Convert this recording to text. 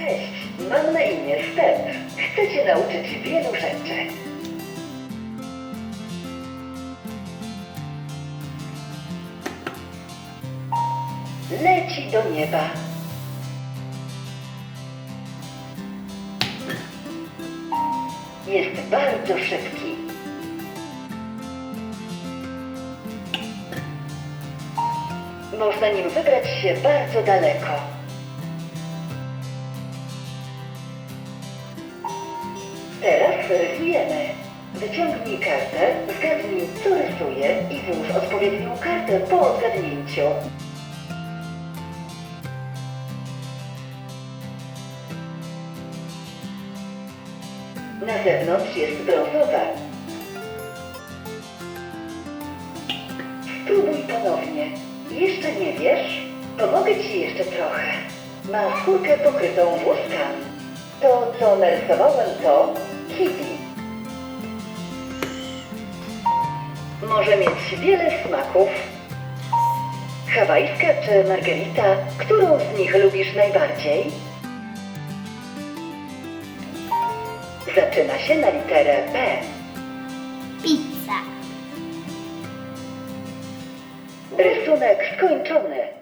Cześć, mam na imię Step. Chcę cię nauczyć wielu rzeczy. Leci do nieba. Jest bardzo szybki. Można nim wybrać się bardzo daleko. Teraz rysujemy. Wyciągnij kartę, zgadnij co rysuje i włóż odpowiednią kartę po odgadnięciu. Na zewnątrz jest brązowa. Spróbuj ponownie. Jeszcze nie wiesz? Pomogę ci jeszcze trochę. Ma skórkę pokrytą włoskami. To, co narysowałem, to. Może mieć wiele smaków. Hawajska czy margarita? Którą z nich lubisz najbardziej? Zaczyna się na literę P. Pizza. Rysunek skończony.